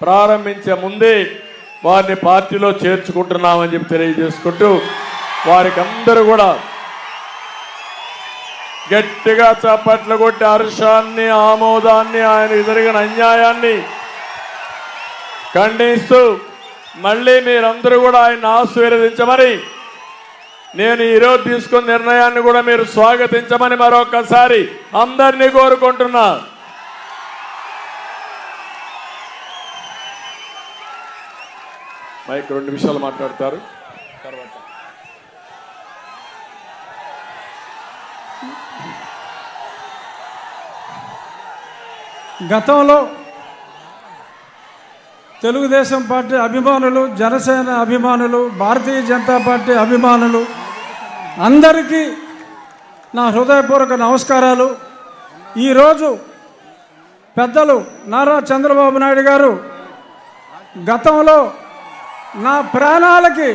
ప్రారంభించే ముందే వారిని పార్టీలో చేర్చుకుంటున్నామని చెప్పి తెలియజేసుకుంటూ వారికి అందరూ కూడా గట్టిగా చప్పట్లు కొట్టి హర్షాన్ని ఆమోదాన్ని ఆయన జరిగిన అన్యాయాన్ని ఖండిస్తూ మళ్ళీ మీరందరూ కూడా ఆయన ఆశీర్వదించమని నేను ఈరోజు తీసుకున్న నిర్ణయాన్ని కూడా మీరు స్వాగతించమని మరొకసారి అందరినీ కోరుకుంటున్నా. మైక్ రెండు నిమిషాలు మాట్లాడతారు. తర్వాత. గతంలో తెలుగుదేశం పార్టీ అభిమానులు జనసేన అభిమానులు భారతీయ జనతా పార్టీ అభిమానులు అందరికీ నా హృదయపూర్వక నమస్కారాలు. ఈరోజు పెద్దలు నారా చంద్రబాబు నాయుడు గారు గతంలో నా ప్రాణాలకి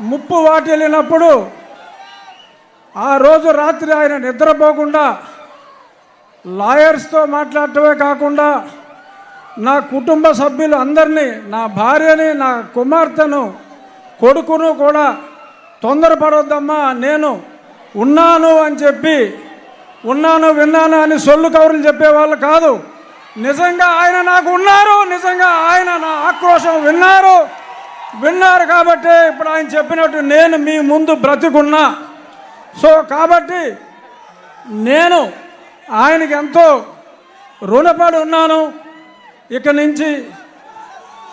ముప్పు వాటిల్లినప్పుడు ఆ రోజు రాత్రి ఆయన నిద్రపోకుండా లాయర్స్తో మాట్లాడటమే కాకుండా నా కుటుంబ సభ్యులు అందరినీ నా భార్యని నా కుమార్తెను కొడుకును కూడా తొందరపడొద్దమ్మా నేను ఉన్నాను అని చెప్పి ఉన్నాను విన్నాను అని సొల్లు కౌరులు చెప్పేవాళ్ళు కాదు. నిజంగా ఆయన నాకు ఉన్నారు నిజంగా ఆయన నా ఆక్రోశం విన్నారు. విన్నారు కాబట్టి ఇప్పుడు ఆయన చెప్పినట్టు నేను మీ ముందు బ్రతికున్నా. సో కాబట్టి నేను ఆయనకి ఎంతో రుణపడి ఉన్నాను. ఇక నుంచి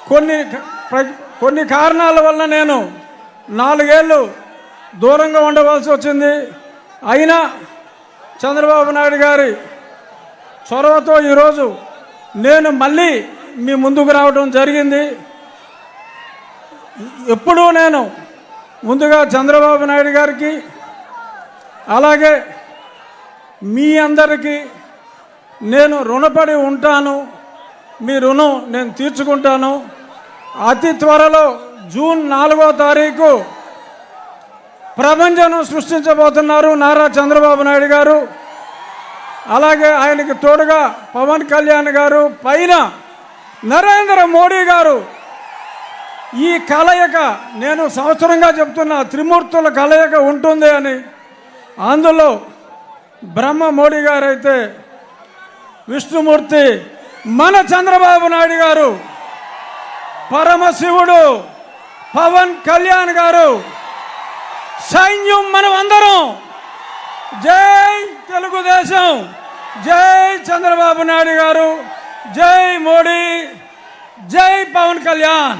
కొన్ని కొన్ని కారణాల వల్ల నేను నాలుగేళ్ళు దూరంగా ఉండవలసి వచ్చింది. అయినా చంద్రబాబు నాయుడు గారి చొరవతో ఈరోజు నేను మళ్ళీ మీ ముందుకు రావడం జరిగింది. ఎప్పుడూ నేను ముందుగా చంద్రబాబు నాయుడు గారికి అలాగే మీ అందరికీ నేను రుణపడి ఉంటాను మీ రుణం నేను తీర్చుకుంటాను. అతి త్వరలో జూన్ నాలుగో తారీఖు ప్రపంచం సృష్టించబోతున్నారు నారా చంద్రబాబు నాయుడు గారు. అలాగే ఆయనకి తోడుగా పవన్ కళ్యాణ్ గారు పైన నరేంద్ర మోడీ గారు ఈ కలయిక నేను సంవత్సరంగా చెప్తున్న త్రిమూర్తుల కలయిక ఉంటుంది అని. అందులో బ్రహ్మ మోడీ గారైతే విష్ణుమూర్తి మన చంద్రబాబు నాయుడు గారు పరమశివుడు పవన్ కళ్యాణ్ గారు సైన్యం మనం అందరం జై తెలుగుదేశం జై చంద్రబాబు నాయుడు గారు జై మోడీ జై పవన్ కళ్యాణ్.